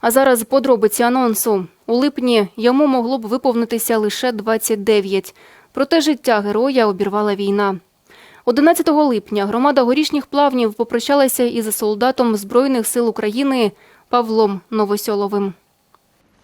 А зараз подробиці анонсу. У липні йому могло б виповнитися лише 29. Проте життя героя обірвала війна. 11 липня громада горішніх плавнів попрощалася із солдатом Збройних сил України Павлом Новосьоловим.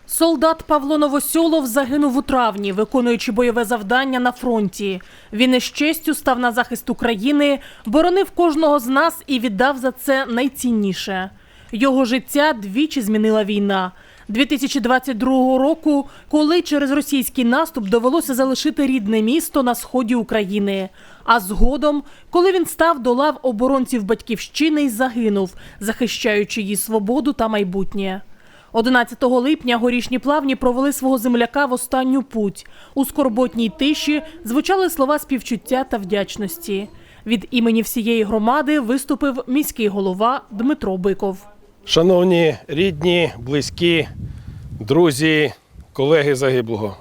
Солдат Павло Новосьолов загинув у травні, виконуючи бойове завдання на фронті. Він із честю став на захист України, боронив кожного з нас і віддав за це найцінніше. Його життя двічі змінила війна. 2022 року, коли через російський наступ довелося залишити рідне місто на сході України. А згодом, коли він став до лав оборонців батьківщини і загинув, захищаючи її свободу та майбутнє. 11 липня горішні плавні провели свого земляка в останню путь. У скорботній тиші звучали слова співчуття та вдячності. Від імені всієї громади виступив міський голова Дмитро Биков. Шановні рідні, близькі, друзі, колеги загиблого.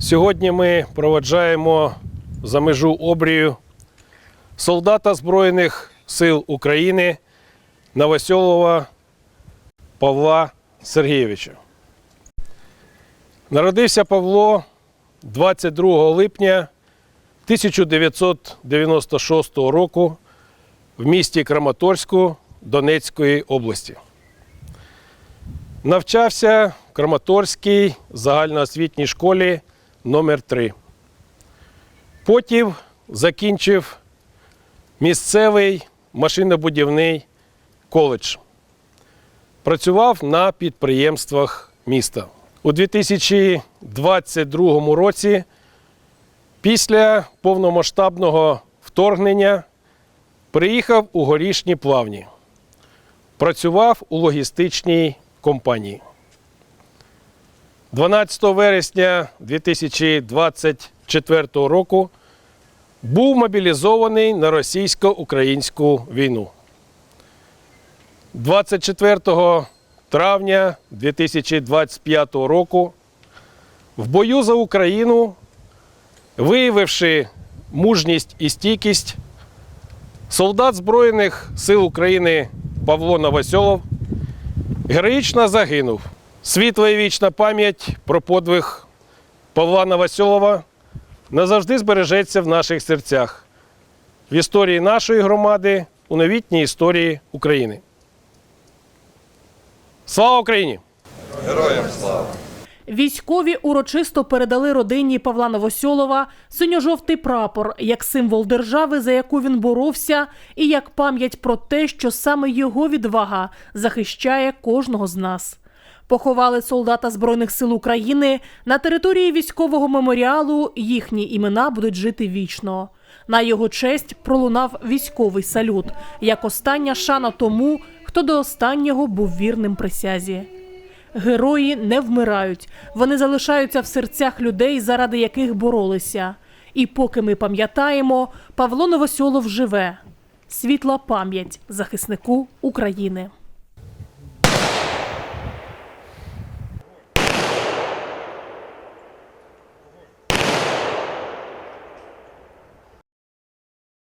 Сьогодні ми проведжаємо за межу обрію солдата Збройних сил України Новосьолова Павла Сергійовича. Народився Павло 22 липня 1996 року в місті Краматорську Донецької області. Навчався в Краматорській загальноосвітній школі номер 3 Потім закінчив місцевий машинобудівний коледж. Працював на підприємствах міста. У 2022 році, після повномасштабного вторгнення, приїхав у горішні плавні. Працював у логістичній компанії. 12 вересня 2024 року був мобілізований на російсько-українську війну. 24 травня 2025 року в бою за Україну, виявивши мужність і стійкість, солдат Збройних сил України Павло Новосьолов героїчно загинув. Світла і вічна пам'ять про подвиг Павла Новосьолова назавжди збережеться в наших серцях, в історії нашої громади, у новітній історії України. Слава Україні! Військові урочисто передали родині Павла Новосьолова синьо-жовтий прапор як символ держави, за яку він боровся, і як пам'ять про те, що саме його відвага захищає кожного з нас. Поховали солдата Збройних сил України на території військового меморіалу. Їхні імена будуть жити вічно. На його честь пролунав військовий салют, як остання шана тому, хто до останнього був вірним присязі. Герої не вмирають, вони залишаються в серцях людей, заради яких боролися. І поки ми пам'ятаємо, Павло Новосьолов живе. Світла пам'ять захиснику України.